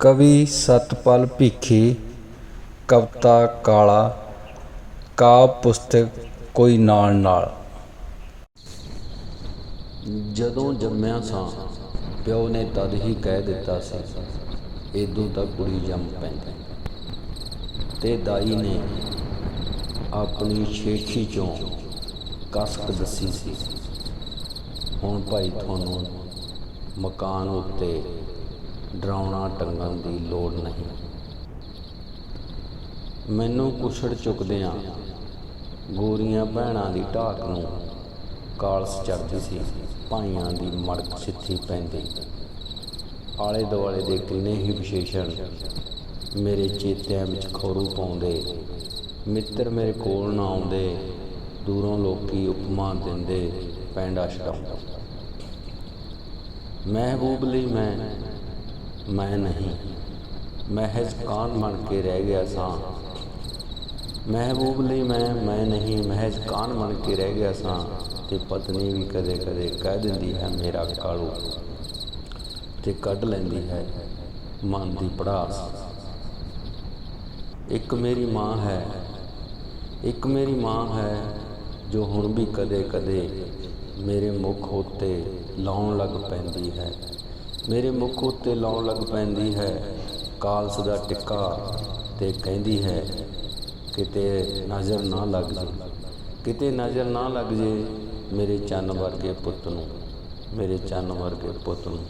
ਕਵੀ ਸਤਪਾਲ ਭੀਖੀ, ਕਵਿਤਾ ਕਾਲਾ ਕਾਵਿ ਪੁਸਤਕ ਕੋਈ ਨਾਲ ਨਾਲ। ਜਦੋਂ ਜੰਮਿਆ ਸਾਂ, ਪਿਓ ਨੇ ਤਦ ਹੀ ਕਹਿ ਦਿੱਤਾ ਸੀ, ਏਦੋਂ ਤਾਂ ਕੁੜੀ ਜੰਮ ਪੈਂਦੀ ਤੇ ਦਾਈ ਨੇ ਆਪਣੀ ਛੇਖੀ ਚੋਂ ਕਸਕ ਦੱਸੀ ਸੀ, ਹੁਣ ਭਾਈ ਤੁਹਾਨੂੰ ਮਕਾਨ ਉੱਤੇ ਡਰਾਉਣਾ ਟੰਗਣ ਦੀ ਲੋੜ ਨਹੀਂ। ਮੈਨੂੰ ਕੁਛੜ ਚੁੱਕਦਿਆਂ ਗੋਰੀਆਂ ਭੈਣਾਂ ਦੀ ਢਾਕ ਨੂੰ ਕਾਲਸ ਚੜਦੀ ਸੀ, ਭਾਈਆਂ ਦੀ ਮੜਕ ਸਿੱਥੀ ਪੈਂਦੀ। ਆਲੇ ਦੁਆਲੇ ਦੇ ਕਿੰਨੇ ਹੀ ਵਿਸ਼ੇਸ਼ਣ ਮੇਰੇ ਚੇਤਿਆਂ ਵਿੱਚ ਖੋਰੂ ਪਾਉਂਦੇ, ਮਿੱਤਰ ਮੇਰੇ ਕੋਲ ਨਾ ਆਉਂਦੇ, ਦੂਰੋਂ ਲੋਕੀ ਉਪਮਾ ਦਿੰਦੇ, ਪੈਂਡਾ ਛਡਾਉਂਦਾ। ਮਹਿਬੂਬ ਲਈ ਮੈਂ ਮੈਂ ਨਹੀਂ। ਮਹਿਜ਼ ਕਾਨ ਬਣ ਕੇ ਰਹਿ ਗਿਆ ਸਾਂ। ਮਹਿਬੂਬ ਲਈ ਮੈਂ ਮੈਂ ਨਹੀਂ, ਮਹਿਜ਼ ਕਾਨ ਬਣ ਕੇ ਰਹਿ ਗਿਆ ਸਾਂ ਤੇ ਪਤਨੀ ਵੀ ਕਦੇ ਕਦੇ ਕਹਿ ਦਿੰਦੀ ਹੈ, ਮੇਰਾ ਕਾਲੂ। ਤੇ ਕੱਢ ਲੈਂਦੀ ਹੈ ਮਨ ਦੀ ਪੜਾਸ। ਇੱਕ ਮੇਰੀ ਮਾਂ ਹੈ, ਇੱਕ ਮੇਰੀ ਮਾਂ ਹੈ ਜੋ ਹੁਣ ਵੀ ਕਦੇ ਕਦੇ ਮੇਰੇ ਮੁਖ ਉੱਤੇ ਲਾਉਣ ਲੱਗ ਪੈਂਦੀ ਹੈ। ਮੇਰੇ ਮੁਖ ਉੱਤੇ ਲਾਉਣ ਲੱਗ ਪੈਂਦੀ ਹੈ। ਕਾਲਸ ਦਾ ਟਿੱਕਾ ਤੇ ਕਹਿੰਦੀ ਹੈ, ਕਿਤੇ ਨਜ਼ਰ ਨਾ ਲੱਗ ਜੇ। ਕਿਤੇ ਨਜ਼ਰ ਨਾ ਲੱਗ ਜੇ ਮੇਰੇ ਚੰਨ ਵਰਗੇ ਪੁੱਤ ਨੂੰ, ਮੇਰੇ ਚੰਨ ਵਰਗੇ ਪੁੱਤ ਨੂੰ।